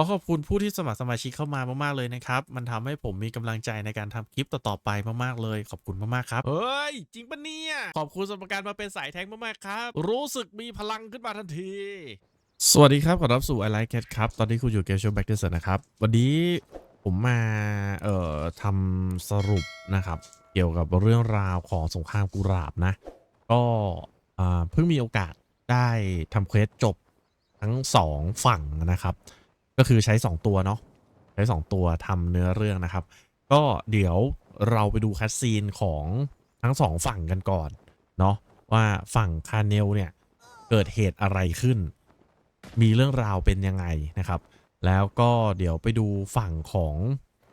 ขอขอบคุณผู้ที่สมัครสมาชิกเข้ามามากๆเลยนะครับ มันทำให้ผมมีกำลังใจในการทำคลิปต่อๆไปมากๆเลย ขอบคุณมากๆครับ เฮ้ย จริงปะเนี่ย ขอบคุณสำหรับการมาเป็นสายแทงมากๆครับ รู้สึกมีพลังขึ้นมาทันทีสวัสดีครับ ขอรับสู่ I Like Cat ครับ ตอนนี้คุณอยู่เกมโชว์แบ็กเดอร์นะครับ วันนี้ผมมาเอ่อทำสรุปนะครับ เกี่ยวกับเรื่องราวของสงครามกุหลาบนะ ก็อ่าเพิ่งมีโอกาสได้ทำเควสจบทั้งสองฝั่งนะครับ ก็คือใช้ 2 ตัวเนาะใช้ 2 ตัวทำเนื้อเรื่องนะครับ ก็เดี๋ยวเราไปดูคัดซีนของทั้งสองฝั่งกันก่อนเนาะว่าฝั่งคาเนลเนี่ยเกิดเหตุอะไรขึ้น มีเรื่องราวเป็นยังไงนะครับ แล้วก็เดี๋ยวไปดูฝั่งของ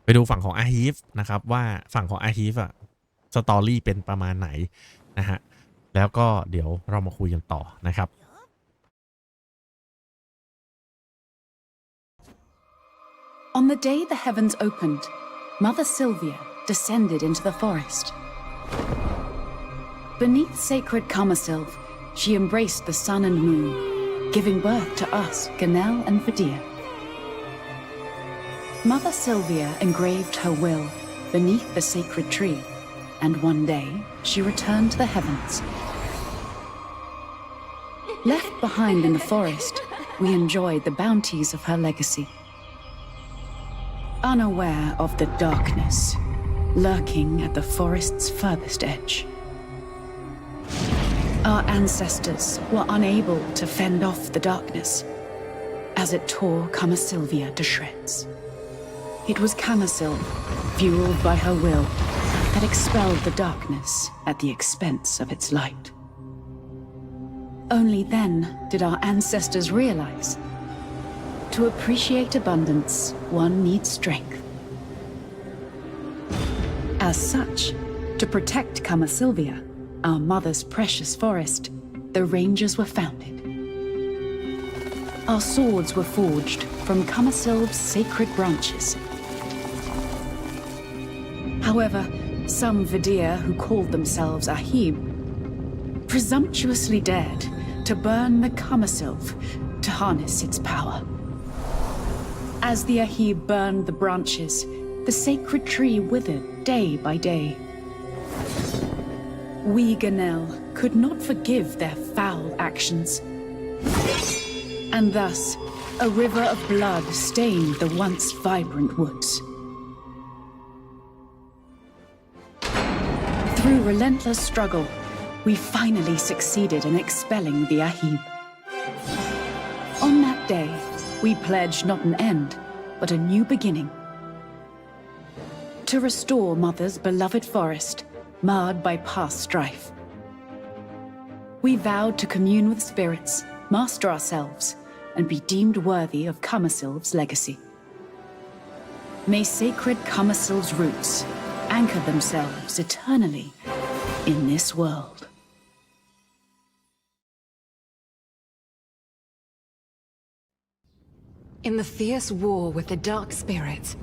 ไปดูฝั่งของอาฮีฟนะครับว่าฝั่งของอาฮีฟอะสตอรี่เป็นประมาณไหนนะฮะแล้วก็เดี๋ยวเรามาคุยกันต่อนะครับ On the day the heavens opened, Mother Sylvia descended into the forest. Beneath sacred Kamasilv, she embraced the sun and moon, giving birth to us, Ganel and Vidir. Mother Sylvia engraved her will beneath the sacred tree, and one day she returned to the heavens. Left behind in the forest, we enjoyed the bounties of her legacy unaware of the darkness lurking at the forest's furthest edge. Our ancestors were unable to fend off the darkness as it tore Kamasilvia to shreds. It was Kamasil, fueled by her will, that expelled the darkness at the expense of its light. Only then did our ancestors realize to appreciate abundance, one needs strength. As such, to protect Kamasilvia, our mother's precious forest, the Rangers were founded. Our swords were forged from Kamasilv's sacred branches. However, some Vidir who called themselves Ahib presumptuously dared to burn the Kamasilv to harness its power. As the Ahib burned the branches, the sacred tree withered day by day. We, Ganel, could not forgive their foul actions. And thus, a river of blood stained the once vibrant woods. Through relentless struggle, we finally succeeded in expelling the Ahib. On that day, we pledge not an end, but a new beginning. To restore Mother's beloved forest, marred by past strife. We vowed to commune with spirits, master ourselves, and be deemed worthy of Kamasilv's legacy. May sacred Kamasilv's roots anchor themselves eternally in this world. In the fierce war with the Dark Spirits,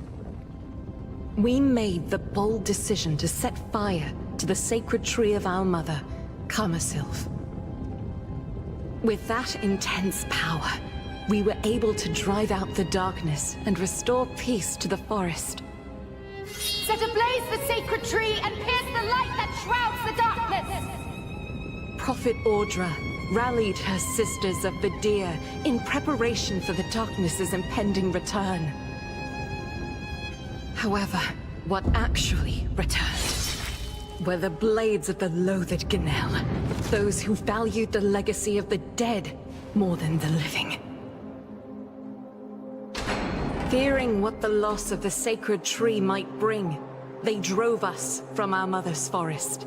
we made the bold decision to set fire to the sacred tree of our mother, Kamasilv. With that intense power, we were able to drive out the darkness and restore peace to the forest. Set ablaze the sacred tree and pierce the light that shrouds the darkness! Prophet Audra rallied her sisters of Vidir in preparation for the darkness's impending return. However, what actually returned were the blades of the loathed Ganel, those who valued the legacy of the dead more than the living. Fearing what the loss of the sacred tree might bring, they drove us from our mother's forest.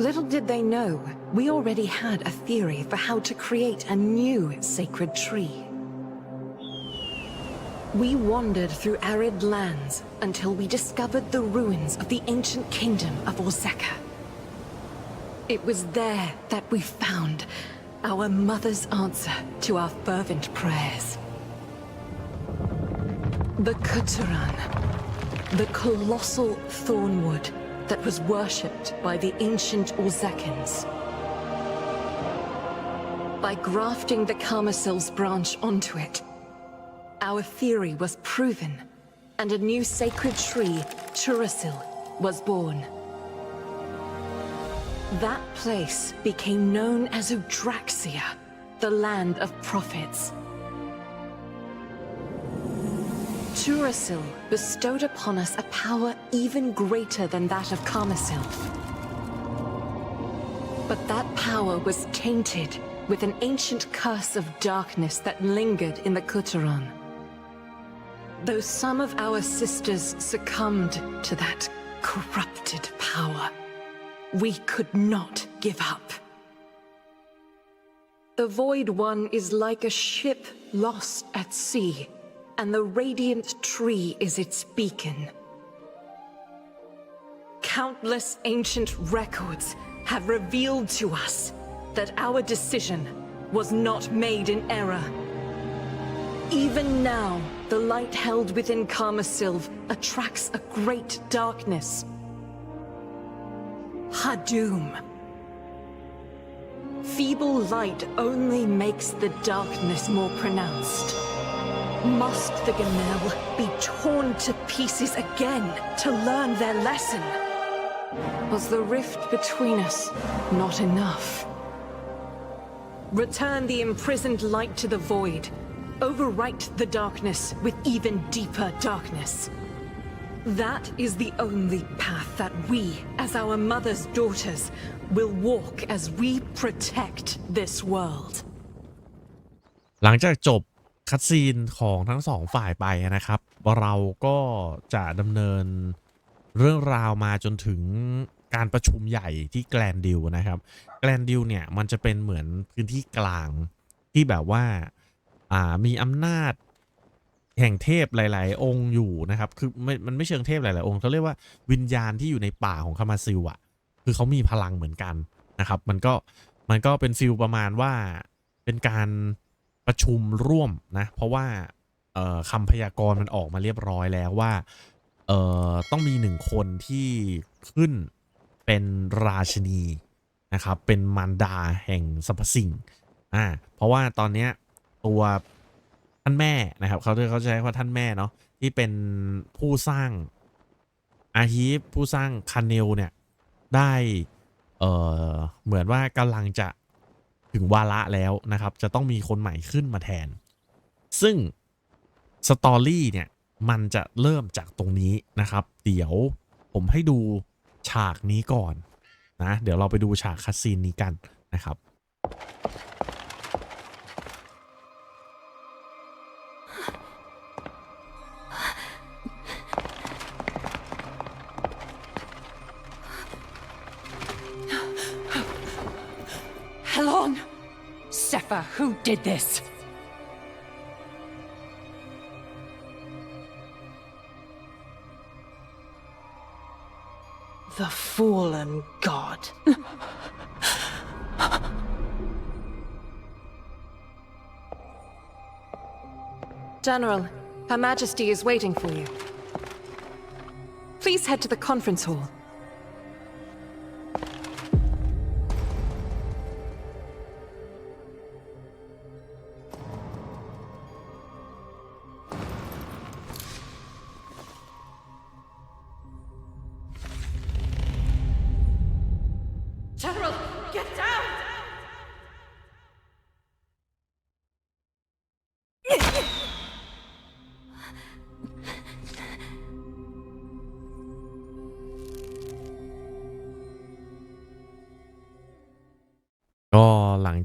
Little did they know, we already had a theory for how to create a new sacred tree. We wandered through arid lands until we discovered the ruins of the ancient kingdom of Orzeka. It was there that we found our mother's answer to our fervent prayers. The Kuturan, the colossal thornwood that was worshipped by the ancient Orzekans. By grafting the Karmasil's branch onto it, our theory was proven, and a new sacred tree, Churasil, was born. That place became known as Eudraxia, the land of prophets. Churasil bestowed upon us a power even greater than that of Karmasilf. But that power was tainted with an ancient curse of darkness that lingered in the Kuturan. Though some of our sisters succumbed to that corrupted power, we could not give up. The Void One is like a ship lost at sea, and the Radiant Tree is its beacon. Countless ancient records have revealed to us that our decision was not made in error. Even now, the light held within Karmasilv attracts a great darkness. Hadum. Feeble light only makes the darkness more pronounced. Must the Gamel be torn to pieces again to learn their lesson? Was the rift between us not enough? Return the imprisoned light to the void. Overwrite the darkness with even deeper darkness. That is the only path that we, as our mother's daughters, will walk as we protect this world. หลังจากจบ คัดซีนของทั้งสองฝ่ายไปนะครับ เราก็จะดำเนินเรื่องราวมาจนถึงการประชุมใหญ่ที่แกลนดิลนะครับ แกลนดิลเนี่ยมันจะเป็นเหมือนพื้นที่กลางที่แบบว่าอ่ามีอำนาจแห่งเทพหลาย ๆ องค์อยู่นะครับ คือไม่มันไม่เชิงเทพหลาย ๆ องค์เขาเรียกว่าวิญญาณที่อยู่ในป่าของคามาซิลอะคือเขามีพลังเหมือนกันนะครับ มันก็มันก็เป็นฟิลประมาณว่าเป็นการ ประชุมร่วมนะ เพราะว่าคำพยากรณ์มันออกมาเรียบร้อยแล้วว่าเออต้องมีหนึ่งคนที่ขึ้นเป็นราชินีนะครับ เป็นมารดาแห่งสรรพสิ่งอ่าเพราะว่าตอนเนี้ยตัวท่านแม่นะครับ เขาเขาใช้ว่าท่านแม่เนาะที่เป็นผู้สร้างอาฮีผู้สร้างคาเนลเนี่ยได้เออเหมือนว่ากำลังจะ ถึงวาระแล้วนะครับ จะต้องมีคนใหม่ขึ้นมาแทน ซึ่งสตอรี่เนี่ยมันจะเริ่มจากตรงนี้นะครับ เดี๋ยวผมให้ดูฉากนี้ก่อนนะ เดี๋ยวเราไปดูฉากคัสซีนนี้กันนะครับ did this? The fallen god. General, Her Majesty is waiting for you. Please head to the conference hall.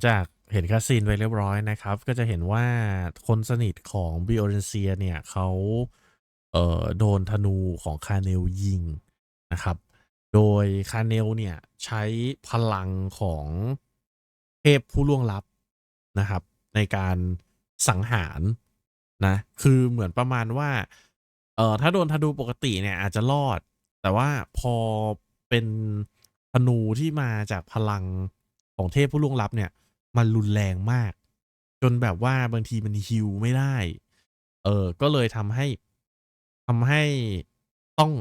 จากเห็นคัสซีนไปเรียบร้อยนะครับ ก็จะเห็นว่าคนสนิทของบิโอเรนเซียเนี่ยเขาเอ่อโดนธนูของคาเนลยิงนะครับ โดยคาเนลเนี่ยใช้พลังของเทพผู้ล่วงลับนะครับ ในการสังหารนะคือเหมือนประมาณว่าเอ่อถ้าโดนธนูปกติเนี่ยอาจจะรอด แต่ว่าพอเป็นธนูที่มาจากพลังของเทพผู้ล่วงลับเนี่ย มันรุนแรงมาก จนแบบว่าบางทีมันฮิวไม่ได้ เออ ก็เลยทำให้ทำให้ต้อง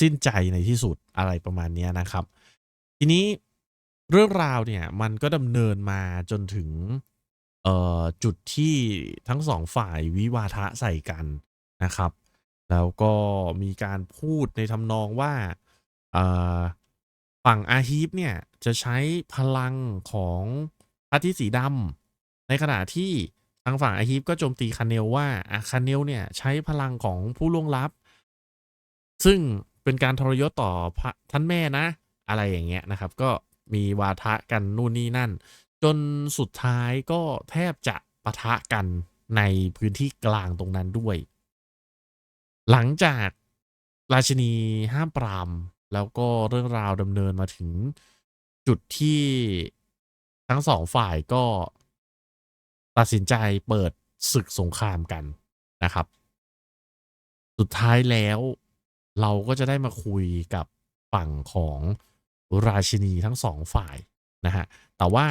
สิ้นใจในที่สุดอะไรประมาณเนี้ยนะครับ ทีนี้เรื่องราวเนี่ยมันก็ดำเนินมาจนถึงเออจุดที่ทั้งสองฝ่ายวิวาทะใส่กันนะครับ แล้วก็มีการพูดในทำนองว่าฝั่งอาฮีฟเนี่ยจะใช้พลังของ พระทิตย์สีดำในขณะที่ทางฝั่งอาฮีฟก็โจมตีคาเนลว่าอะคาเนลเนี่ยใช้พลังของผู้ล่วงลับ ซึ่งเป็นการทรยศต่อพระท่านแม่นะ อะไรอย่างเงี้ยนะครับ ก็มีวาทะกันนู่นนี่นั่น จนสุดท้ายก็แทบจะปะทะกันในพื้นที่กลางตรงนั้นด้วย หลังจากราชินีห้ามปราม แล้วก็เรื่องราวดำเนินมาถึงจุดที่ ทั้งสองฝ่ายก็ตัดสินใจเปิดศึกสงครามกันนะครับ สุดท้ายแล้วเราก็จะได้มาคุยกับฝั่งของราชินีทั้งสองฝ่ายนะฮะ แต่ว่า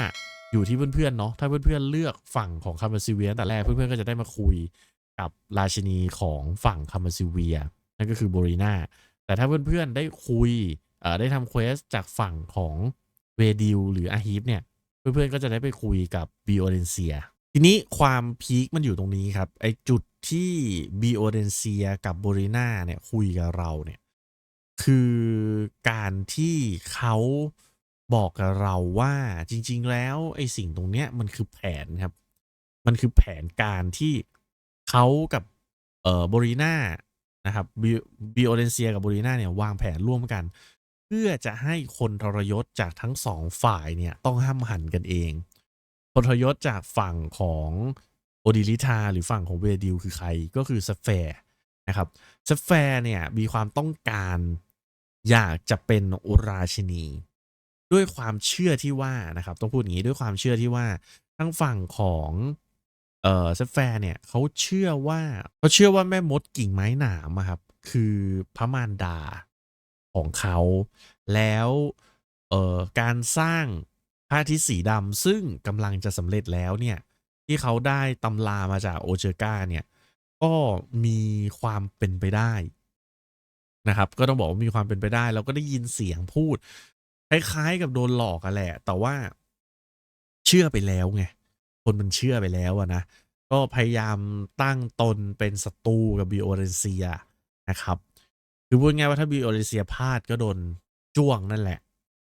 อยู่ที่เพื่อนๆเนาะ ถ้าเพื่อนๆเลือกฝั่งของคามาซิเวียแต่แรกเพื่อนๆก็จะได้มาคุยกับราชินีของฝั่งคามาซิเวียนั่นก็คือโบรีนาแต่ถ้าเพื่อนๆได้คุยเอ่อได้ทำเควสจากฝั่งของเวดิลหรืออาฮีฟเนี่ย เพื่อนๆก็จะได้ไปคุยกับบีโอเดนเซียทีนี้ความพีคมันอยู่ตรงนี้ครับ ไอจุดที่บีโอเดนเซียกับโบรีนาเนี่ยคุยกับเราเนี่ยคือการที่เขาบอกกับเราว่าจริง ๆ แล้วไอ้สิ่งตรงเนี้ยมันคือแผนครับ มันคือแผนการที่เขากับเอ่อโบรีนานะครับบีโอเดนเซียกับโบรีนาเนี่ยวางแผนร่วมกัน พื่อจะให้คนทรยศจากทั้งสองฝ่ายเนี่ยต้องห้ามหันกันเอง คนทรยศจากฝั่งของโอดิลิทาหรือฝั่งของเวดิลคือใครก็คือสเฟร์นะครับสเฟร์เนี่ยมีความต้องการอยากจะเป็นราชินี ด้วยความเชื่อที่ว่านะครับต้องพูดอย่างนี้ด้วยความเชื่อที่ว่าทั้งฝั่งของเอ่อสเฟร์เนี่ยเขาเชื่อว่าเขาเชื่อว่าแม่มดกิ่งไม้หนามครับคือพระมารดา ของเขา แล้วเอ่อการสร้างพระอาทิตย์สีดำซึ่งกำลังจะสำเร็จแล้วเนี่ยที่เขาได้ตำรามาจากโอเจอร์กาเนี่ยก็มีความเป็นไปได้นะครับ ก็ต้องบอกว่ามีความเป็นไปได้ เราก็ได้ยินเสียงพูดคล้ายๆกับโดนหลอกกันแหละ แต่ว่าเชื่อไปแล้วไงคนมันเชื่อไปแล้วอะนะก็พยายามตั้งตนเป็นศัตรูกับบีโอเรนเซียนะครับ คือพูดง่ายว่าถ้าบีโอเรนเซียพลาดก็โดนจ้วงนั่นแหละ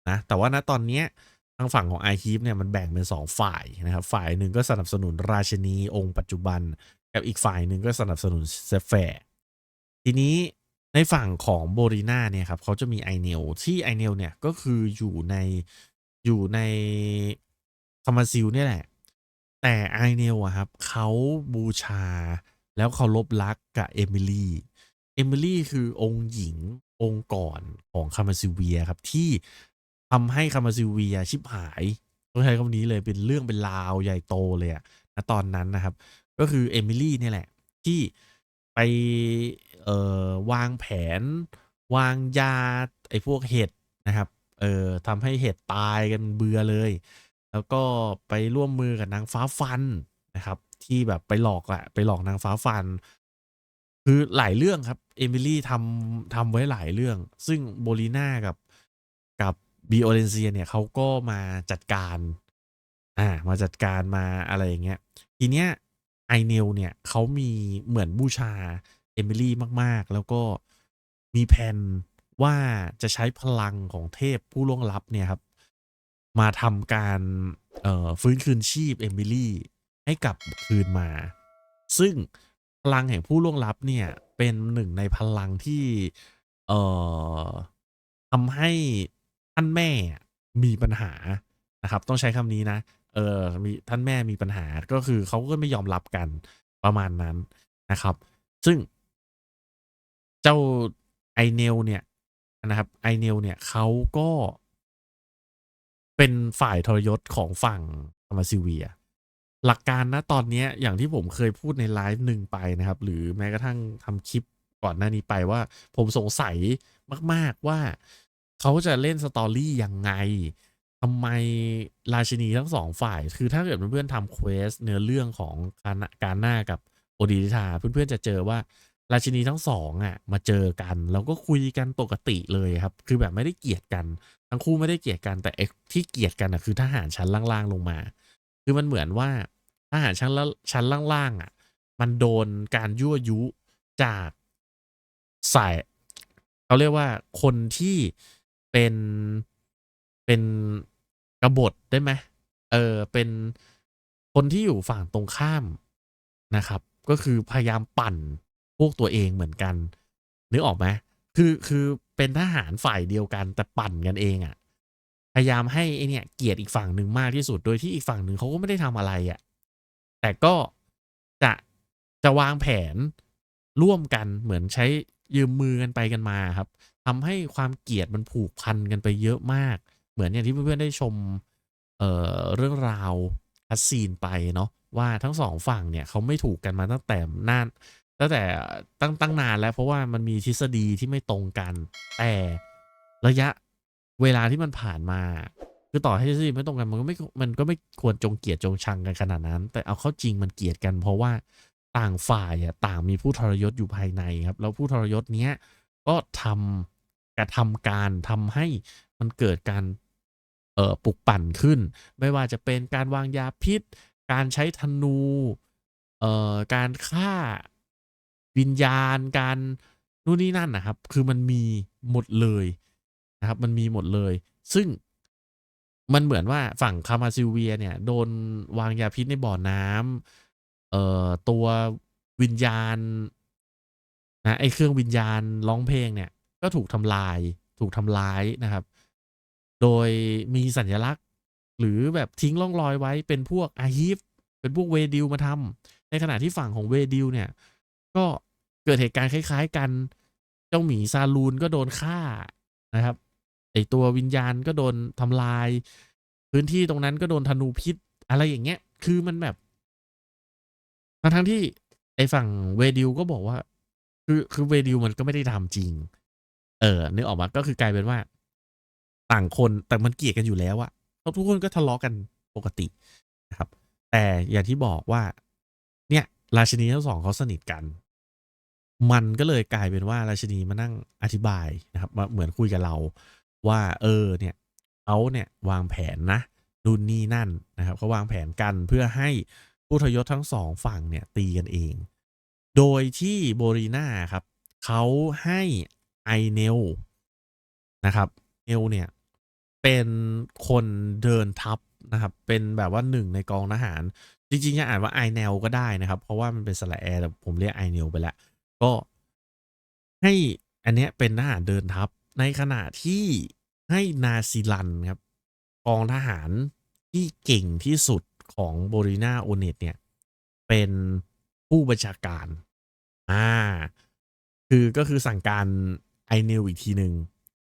นะแต่ว่าณตอนเนี้ยทางฝั่งของไอฮีฟเนี่ยมันแบ่งเป็นสองฝ่ายนะครับ ฝ่ายหนึ่งก็สนับสนุนราชินีองค์ปัจจุบัน กับอีกฝ่ายหนึ่งก็สนับสนุนเซฟแฟร์ทีนี้ในฝั่งของโบรีนาเนี่ยครับเขาจะมีไอเนลที่ไอเนลเนี่ยก็คืออยู่ในอยู่ในคามาซิลเนี่ยแหละ แต่ไอเนลอะครับเขาบูชาแล้วเคารพรักกับเอมิลี่ เอมิลี่คือองค์หญิงองค์ก่อนของคามาซิเวียครับที่ทำให้คามาซิเวียชิบหายต้องใช้คำนี้เลยเป็นเรื่องเป็นราวใหญ่โตเลยอะณตอนนั้นนะครับ ก็คือเอมิลี่นี่แหละ ที่ไปเอ่อวางแผน วางยาไอ้พวกเห็ดนะครับเอ่อทำให้เห็ดตายกันเบื่อเลย แล้วก็ไปร่วมมือกับนางฟ้าฟันนะครับ ที่แบบไปหลอกอะไปหลอกนางฟ้าฟัน คือหลายเรื่องครับ เอมิลี่ทำทำไว้หลายเรื่อง ซึ่งโบลีน่ากับกับบีโอเรนเซียเนี่ยเขาก็มาจัดการ อ่า มาจัดการมาอะไรอย่างเงี้ย ทีเนี้ยไอเนลเนี่ยเขามีเหมือนบูชาเอมิลี่มาก ๆ แล้วก็มีแผนว่าจะใช้พลังของเทพผู้ล่วงลับเนี่ยครับ มาทำการเอ่อฟื้นคืนชีพเอมิลี่ให้กลับคืนมา ซึ่ง พลังแห่งผู้ล่วงลับเนี่ย เป็นหนึ่งในพลังที่ เอ่อทำให้ท่านแม่มีปัญหานะครับ ต้องใช้คำนี้นะ เออมีท่านแม่มีปัญหาก็คือเขาก็ไม่ยอมรับกันประมาณนั้นนะครับ ซึ่ง เจ้าไอเนลเนี่ยนะครับไอเนลเนี่ยเขาก็เป็นฝ่ายทรยศของฝั่งธรรมซิเวีย หลักการนะตอนนี้อย่างที่ผมเคยพูดในไลฟ์หนึ่งไปนะครับ หรือแม้กระทั่งทำคลิปก่อนหน้านี้ไปว่า ผมสงสัยมาก ๆว่าเขาจะเล่นสตอรี่ยังไงทำไมราชินีทั้งสองฝ่าย คือถ้าเกิดเพื่อนๆทำเควสเนื้อเรื่องของการการหน้ากับโอดีลิทาเพื่อนๆจะเจอว่าราชินีทั้งสองอะมาเจอกัน แล้วก็คุยกันปกติเลยครับ คือแบบไม่ได้เกลียดกัน ทั้งคู่ไม่ได้เกลียดกันแต่ที่เกลียดกันอะคือทหารชั้นล่างๆลงมา คือมันเหมือนว่าทหารชั้นละชั้นล่างๆอะ มันโดนการยั่วยุจากสายเขาเรียกว่าคนที่เป็นเป็นกบฏได้ไหมเออเป็นคนที่อยู่ฝั่งตรงข้ามนะครับ ก็คือพยายามปั่นพวกตัวเองเหมือนกันนึกออกไหมคือคือเป็นทหารฝ่ายเดียวกันแต่ปั่นกันเองอะ่ะ พยายามให้ไอเนี่ยเกลียดอีกฝั่งหนึ่งมากที่สุด โดยที่อีกฝั่งหนึ่งเขาก็ไม่ได้ทำอะไรอะ่ะ แต่ก็จะจะวางแผนร่วมกันเหมือนใช้ยืมมือกันไปกันมาครับทำให้ความเกลียดมันผูกพันกันไปเยอะมาก เหมือนอย่างที่เพื่อนๆได้ชมเอ่อเรื่องราวคัสซีนไปเนาะว่าทั้งสองฝั่งเนี่ยเขาไม่ถูกกันมาตั้งแต่นานตั้งแต่ตั้งตั้งนานแล้วเพราะว่ามันมีทฤษฎีที่ไม่ตรงกัน แต่ระยะ เวลาที่มันผ่านมา คือต่อให้ทฤษฎีไม่ตรงกันมันก็ไม่มันก็ไม่ควรจงเกลียดจงชังกันขนาดนั้น แต่เอาเข้าจริงมันเกลียดกัน เพราะว่าต่างฝ่ายอะต่างมีผู้ทรยศอยู่ภายในครับ แล้วผู้ทรยศเนี้ยก็ทำกระทำการทำให้มันเกิดการเอ่อปลุกปั่นขึ้น ไม่ว่าจะเป็นการวางยาพิษ การใช้ธนูเอ่อการฆ่าวิญญาณการนู่นนี่นั่นนะครับ คือมันมีหมดเลย นะครับ มันมีหมดเลย ซึ่งมันเหมือนว่าฝั่งคามาซิเวียเนี่ย โดนวางยาพิษในบ่อน้ำเอ่อตัววิญญาณนะไอเครื่องวิญญาณร้องเพลงเนี่ย ก็ถูกทำลาย ถูกทำร้ายนะครับ โดยมีสัญลักษณ์ หรือแบบทิ้งร่องรอยไว้เป็นพวกอาฮีฟเป็นพวกเวดิลมาทำในขณะที่ฝั่งของเวดิลเนี่ย ก็เกิดเหตุการณ์คล้าย ๆ กัน เจ้าหมีซาลูนก็โดนฆ่านะครับ ไอตัววิญญาณก็โดนทำลาย พื้นที่ตรงนั้นก็โดนธนูพิษ อะไรอย่างเงี้ย คือมันแบบทั้งที่ ไอฝั่งเวดิลก็บอกว่า คือคือเวดิลมันก็ไม่ได้ทำจริง เออนึกออกมาก็คือกลายเป็นว่า ต่างคนแต่มันเกลียดกันอยู่แล้วอะเพราทุกคนก็ทะเลาะกันปกตินะครับ แต่อย่างที่บอกว่า เนี่ย ราชินีทั้งสองเขาสนิทกัน มันก็เลยกลายเป็นว่าราชินีมานั่งอธิบายนะครับมาเหมือนคุยกับเรา ว่าเออเนี่ยเขาเนี่ยวางแผนนะนู่นนี่นั่นนะครับเขาวางแผนกันเพื่อให้ผู้ทยศทั้งสองฝั่งเนี่ยตีกันเอง โดยที่โบรีนาครับเขาให้ไอเนลนะครับเนลเนี่ยเป็นคนเดินทัพนะครับเป็นแบบว่าหนึ่งในกองทหาร จริงๆจะอ่านว่าไอเนลก็ได้นะครับ เพราะว่ามันเป็นสระแอร์แต่ผมเรียกไอเนลไปแล้ว ก็ให้อันเนี้ยเป็นทหารเดินทัพ ในขณะที่ให้นาซิลันครับกองทหารที่เก่งที่สุดของโบรินาโอเนตเนี่ย เป็นผู้บัญชาการ อ่า คือก็คือสั่งการไอเนลอีกทีหนึ่ง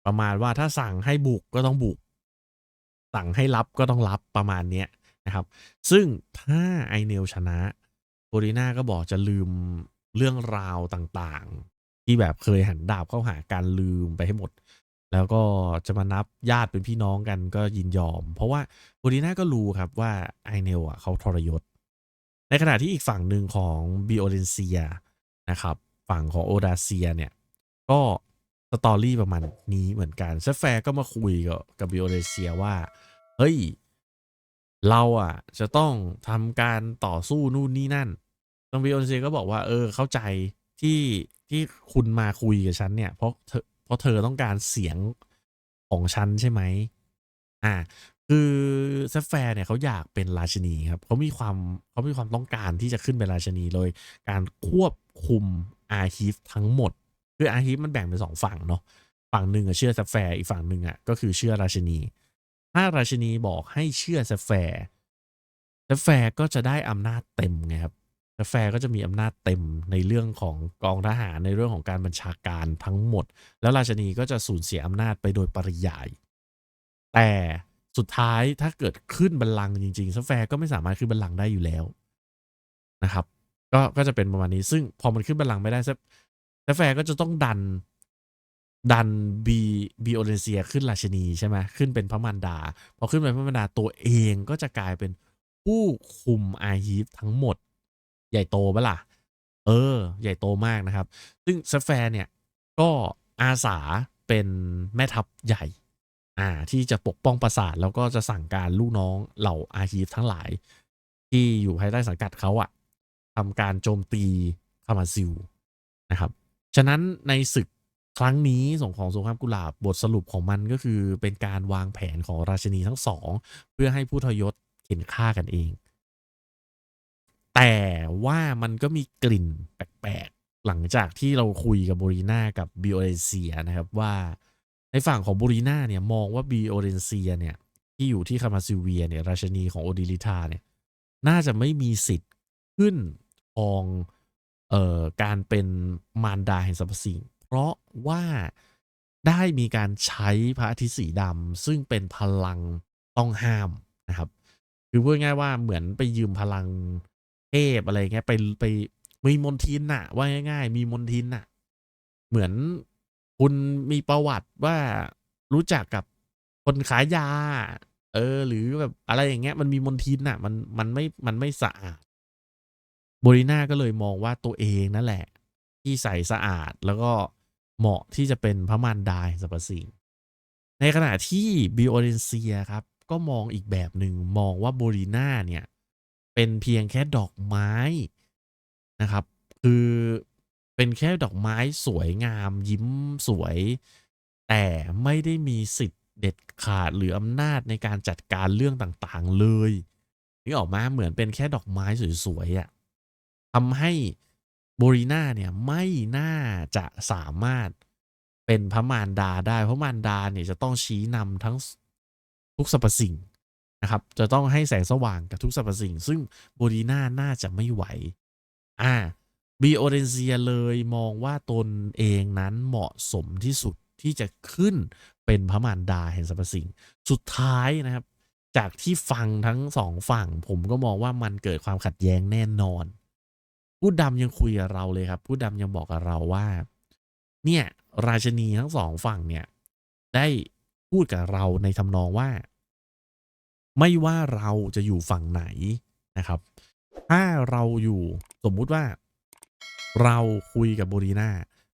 ประมาณว่าถ้าสั่งให้บุกก็ต้องบุก สั่งให้รับก็ต้องรับประมาณเนี้ยนะครับ ซึ่งถ้าไอเนลชนะโบริน่าก็บอกจะลืมเรื่องราวต่าง ที่แบบเคยหันดาบเข้าหาการลืมไปให้หมด แล้วก็จะมานับญาติเป็นพี่น้องกันก็ยินยอม เพราะว่าโบริน่าก็รู้ครับว่าไอเนลอะเขาทรยศ ในขณะที่อีกฝั่งหนึ่งของบิโอเรนเซียนะครับฝั่งของโอดาเซียเนี่ย ก็สตอรี่ประมาณนี้เหมือนกันเซฟแฟร์ก็มาคุยกับกับบิโอเรเซียว่า เฮ้ย เราอะจะต้องทำการต่อสู้นู่นนี่นั่นตรงบิโอเรเซียก็บอกว่า เออเข้าใจ ที่ที่คุณมาคุยกับฉันเนี่ย เพราะเธอเพราะเธอต้องการเสียงของฉันใช่ไหมอ่า คือเซฟแฟร์เนี่ยเขาอยากเป็นราชนีครับเขามีความเขามีความต้องการที่จะขึ้นเป็นราชนีโดยการควบคุมอาฮีฟทั้งหมด คืออาฮีฟมันแบ่งเป็นสองฝั่งเนาะฝั่งหนึ่งอะเชื่อเซฟแฟร์อีกฝั่งหนึ่งอะก็คือเชื่อราชนี ถ้าราชนีบอกให้เชื่อเซฟแฟร์เซฟแฟร์ก็จะได้อำนาจเต็มไงครับ แฟร์ก็จะมีอำนาจเต็มในเรื่องของกองทหารในเรื่องของการบัญชาการทั้งหมด แล้วราชนีก็จะสูญเสียอำนาจไปโดยปริยาย แต่สุดท้ายถ้าเกิดขึ้นบัลลังก์จริงๆเซฟแฟร์ก็ไม่สามารถขึ้นบัลลังก์ได้อยู่แล้วนะครับ ก็ก็จะเป็นประมาณนี้ ซึ่งพอมันขึ้นบัลลังก์ไม่ได้เซฟแฟร์ก็จะต้องดันดันบีบีโอเรนเซียขึ้นราชนีใช่ไหมขึ้นเป็นพระมารดา พอขึ้นเป็นพระมารดาตัวเองก็จะกลายเป็นผู้คุมอาฮีฟทั้งหมด ใหญ่โตปะล่ะ เออ ใหญ่โตมากนะครับ ซึ่งเซฟแฟร์เนี่ย ก็อาสาเป็นแม่ทัพใหญ่ อ่า ที่จะปกป้องปราสาท แล้วก็จะสั่งการลูกน้องเหล่าอาฮีฟทั้งหลาย ที่อยู่ภายใต้สังกัดเขาอะทำการโจมตีคามาซิลนะครับ ฉะนั้นในศึกครั้งนี้ส่งของสงครามกุหลาบบทสรุปของมันก็คือเป็นการวางแผนของราชินีทั้งสอง เพื่อให้ผู้ทรยศเข็นฆ่ากันเอง แต่ว่ามันก็มีกลิ่นแปลกๆ หลังจากที่เราคุยกับโบรีนากับบิโอเรนเซียนะครับว่าในฝั่งของโบรีนาเนี่ยมองว่าบิโอเรนเซียเนี่ยที่อยู่ที่คามาซิเวียเนี่ยราชนีของโอดิลิทาเนี่ยน่าจะไม่มีสิทธิ์ขึ้นองเอ่อการเป็นมารดาแห่งสรรพสิ่ง เพราะว่าได้มีการใช้พระอาทิตย์สีดำซึ่งเป็นพลังต้องห้ามนะครับ คือพูดง่ายว่าเหมือนไปยืมพลัง พอะไรเงี้ยไปไปมีมนทินน่ะ ว่าง่ายๆ มีมนทินน่ะ เหมือนคุณมีประวัติว่ารู้จักกับคนขายยา เออ หรือแบบอะไรอย่างเงี้ย มันมีมนทินน่ะ มันมันไม่มันไม่สะอาดโบริน่าก็เลยมองว่าตัวเองนั่นแหละ ที่ใสสะอาดแล้วก็เหมาะที่จะเป็นพระมารดาสรรพสิ่งในขณะที่บิโอเรนเซียครับ ก็มองอีกแบบหนึ่งมองว่าโบรีนาเนี่ย เป็นเพียงแค่ดอกไม้นะครับ คือเป็นแค่ดอกไม้สวยงามยิ้มสวย แต่ไม่ได้มีสิทธิ์เด็ดขาดหรืออำนาจในการจัดการเรื่องต่างๆเลยนี่ออกมาเหมือนเป็นแค่ดอกไม้สวยๆอะ่ะทำให้โบรีนาเนี่ยไม่น่าจะสามารถเป็นพระมารดาได้ เพราะมารดาเนี่ยจะต้องชี้นำทั้งทุกสรรพสิ่ง นะครับ จะต้องให้แสงสว่างกับทุกสรรพสิ่ง ซึ่งโบรีนาน่าจะไม่ไหว อ่าบีโอเรนเซียเลยมองว่าตนเองนั้นเหมาะสมที่สุดที่จะขึ้นเป็นพระมารดาแห่งสรรพสิ่ง สุดท้ายนะครับ จากที่ฟังทั้งสองฝั่ง ผมก็มองว่ามันเกิดความขัดแย้งแน่นอน ผู้ดำยังคุยกับเราเลยครับ ผู้ดำยังบอกกับเราว่า เนี่ย ราชนีทั้งสองฝั่งเนี่ย ได้พูดกับเราในทำนองว่า ไม่ว่าเราจะอยู่ฝั่งไหนนะครับ ถ้าเราอยู่สมมุติว่า เราคุยกับโบรีนา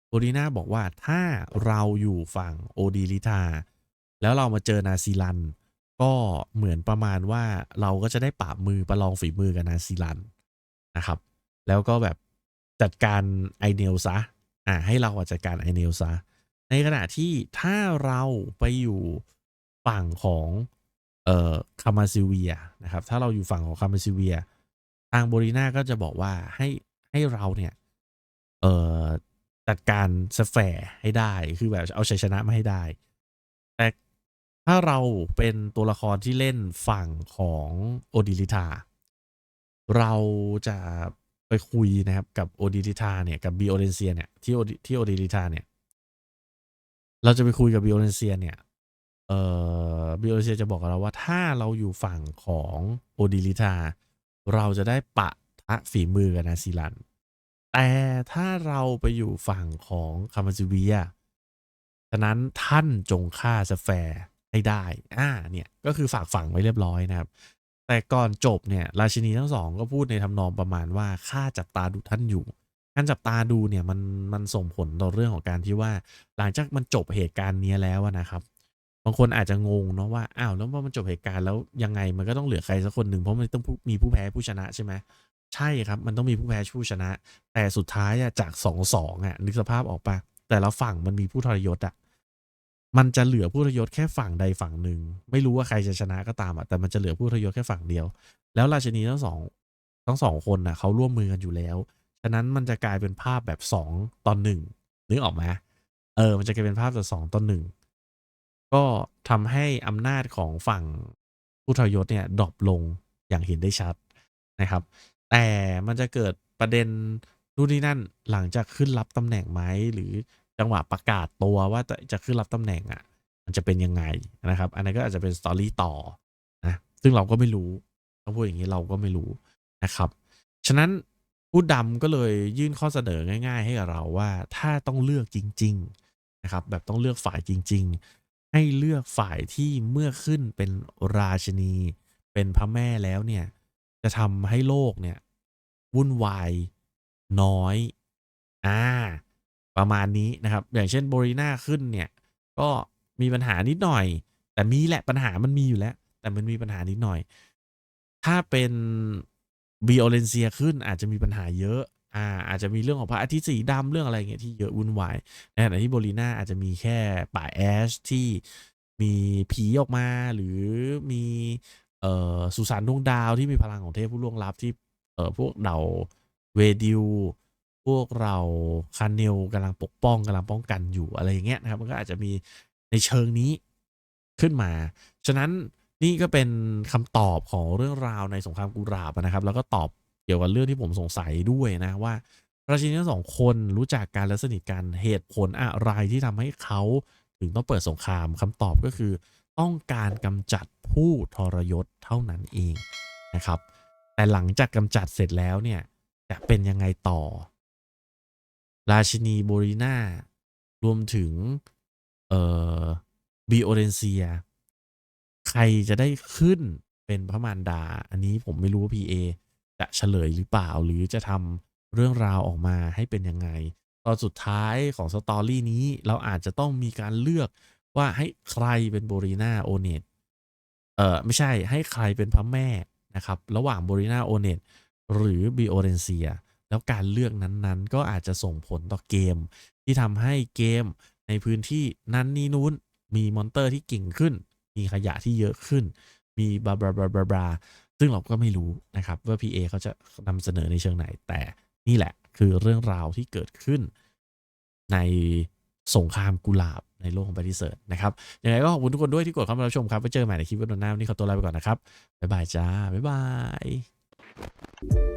โบรีนาบอกว่าถ้าเราอยู่ฝั่งโอดีลิทาแล้วเรามาเจอนาซีลัน ก็เหมือนประมาณว่าเราก็จะได้ปราบมือประลองฝีมือกับนาซีลันนะครับ แล้วก็แบบจัดการไอเนลซะอ่าให้เราจัดการไอเนลซะในขณะที่ถ้าเราไปอยู่ฝั่งของ เอ่อคามาซิเวียนะครับ ถ้าเราอยู่ฝั่งของคามาซิเวีย ทางโบรีนาก็จะบอกว่าให้ให้เราเนี่ยเอ่อจัดการสแฟร์ให้ได้คือแบบเอาชัยชนะมาให้ได้ แต่ถ้าเราเป็นตัวละครที่เล่นฝั่งของโอดิลิทาเราจะไปคุยนะครับกับโอดิลิทาเนี่ยกับบีโอเรนเซียเนี่ยที่โอที่โอดิลิทาเนี่ย เราจะไปคุยกับบิโอเรนเซียเนี่ย เอ่อบิโอเรนเซียจะบอกกับเราว่าถ้าเราอยู่ฝั่งของโอดิลิทา เราจะได้ปะทะฝีมือกับนาซีลัน แต่ถ้าเราไปอยู่ฝั่งของคามาซิเวียฉะนั้นท่านจงฆ่าสแฟร์ให้ได้อ่าเนี่ยก็คือฝากฝังไว้เรียบร้อยนะครับ แต่ก่อนจบเนี่ยราชินีทั้งสองก็พูดในทำนองประมาณว่าข้าจับตาดูท่านอยู่การจับตาดูเนี่ยมันมันส่งผลต่อเรื่องของการที่ว่า หลังจากมันจบเหตุการณ์เนี้ยแล้วนะครับ บางคนอาจจะงงเนาะว่าอ้าวแล้วพอมันจบเหตุการณ์แล้วยังไงมันก็ต้องเหลือใครสักคนหนึ่งเพราะมันต้องมีผู้แพ้ผู้ชนะใช่ไหมใช่ครับ มันต้องมีผู้แพ้ผู้ชนะ แต่สุดท้ายอะจากสองสองอะนึกสภาพออกปะแต่ละฝั่งมันมีผู้ทรยศอะมันจะเหลือผู้ทรยศแค่ฝั่งใดฝั่งหนึ่งไม่รู้ว่าใครจะชนะก็ตามอะแต่มันจะเหลือผู้ทรยศแค่ฝั่งเดียว แล้วราชินีทั้งสองทั้งสองคนน่ะเขาร่วมมือกันอยู่แล้วฉะนั้นมันจะกลายเป็นภาพแบบสองตอนหนึ่งนึกออกไหมเออ มันจะกลายเป็นภาพแบบสองตอนหนึ่ง ก็ทำให้อำนาจของฝั่งผู้ทรยศเนี่ยดรอปลงอย่างเห็นได้ชัดนะครับ แต่มันจะเกิดประเด็นนู่นนี่นั่นหลังจากขึ้นรับตำแหน่งไหมหรือจังหวะประกาศตัวว่าจะจะขึ้นรับตำแหน่งอะ มันจะเป็นยังไงนะครับ อันนั้นก็อาจจะเป็นสตอรี่ต่อนะซึ่งเราก็ไม่รู้ต้องพูดอย่างนี้เราก็ไม่รู้นะครับ ฉะนั้นผู้ดำก็เลยยื่นข้อเสนอง่าย ๆ ให้กับเราว่าถ้าต้องเลือกจริง ๆ นะครับ แบบต้องเลือกฝ่ายจริงๆ ให้เลือกฝ่ายที่เมื่อขึ้นเป็นราชินี เป็นพระแม่แล้วเนี่ยจะทำให้โลกเนี่ยวุ่นวายน้อยอ่าประมาณนี้นะครับ อย่างเช่นโบรีนาขึ้นเนี่ยก็มีปัญหานิดหน่อย แต่มีแหละปัญหามันมีอยู่แล้ว แต่มันมีปัญหานิดหน่อย ถ้าเป็นบีโอเลนเซียขึ้นอาจจะมีปัญหาเยอะ อ่าอาจจะมีเรื่องของพระอาทิตย์สีดำเรื่องอะไรเงี้ยที่เยอะวุ่นวายในขณะที่โบลีนาอาจจะมีแค่ป่าแอชที่มีผีออกมาหรือมีเอ่อสุสานดวงดาวที่มีพลังของเทพผู้ล่วงลับที่เอ่อพวกเดาเวดิวพวกเราคาเนลกำลังปกป้องกำลังป้องกันอยู่อะไรอย่างเงี้ยนะครับมันก็อาจจะมีในเชิงนี้ขึ้นมา ฉะนั้นนี่ก็เป็นคำตอบของเรื่องราวในสงครามกุหลาบนะครับ แล้วก็ตอบ กี่ยวกับเรื่องที่ผมสงสัยด้วยนะว่าราชินีทั้งสองคนรู้จักกันและสนิทกันเหตุผลอะไรที่ทำให้เขาถึงต้องเปิดสงครามคำตอบก็คือ ต้องการกำจัดผู้ทรยศเท่านั้นเองนะครับ แต่หลังจากกำจัดเสร็จแล้วเนี่ยจะเป็นยังไงต่อ ราชินีโบริน่ารวมถึงเอ่อบีโอเรนเซีย ใครจะได้ขึ้นเป็นพระมารดา อันนี้ผมไม่รู้ว่า PA จะเฉลยหรือเปล่า หรือจะทำเรื่องราวออกมาให้เป็นยังไง ตอนสุดท้ายของสตอรี่นี้เราอาจจะต้องมีการเลือกว่าให้ใครเป็นโบรีนาโอเนตเออไม่ใช่ให้ใครเป็นพระแม่นะครับ ระหว่างโบรีนาโอเนตหรือบีโอเรนเซียแล้วการเลือกนั้นๆ ก็อาจจะส่งผลต่อเกม ที่ทำให้เกมในพื้นที่นั้นนี้นู้นมีมอนเตอร์ที่เก่งขึ้น มีขยะที่เยอะขึ้น มีบาบาบาบาบา ซึ่งเราก็ไม่รู้นะครับว่า PA เขาจะนำเสนอในเชิงไหน แต่นี่แหละคือเรื่องราวที่เกิดขึ้น ในสงครามกุหลาบในโลกของแบริเซิร์นะครับยังไงก็ขอบคุณทุกคนด้วยที่กดเข้ามารับชมครับไว้เจอกันใหม่ในคลิปวันหน้าวันนี้ขอตัวลาไปก่อนนะครับบ๊ายบายจ้าบ๊ายบาย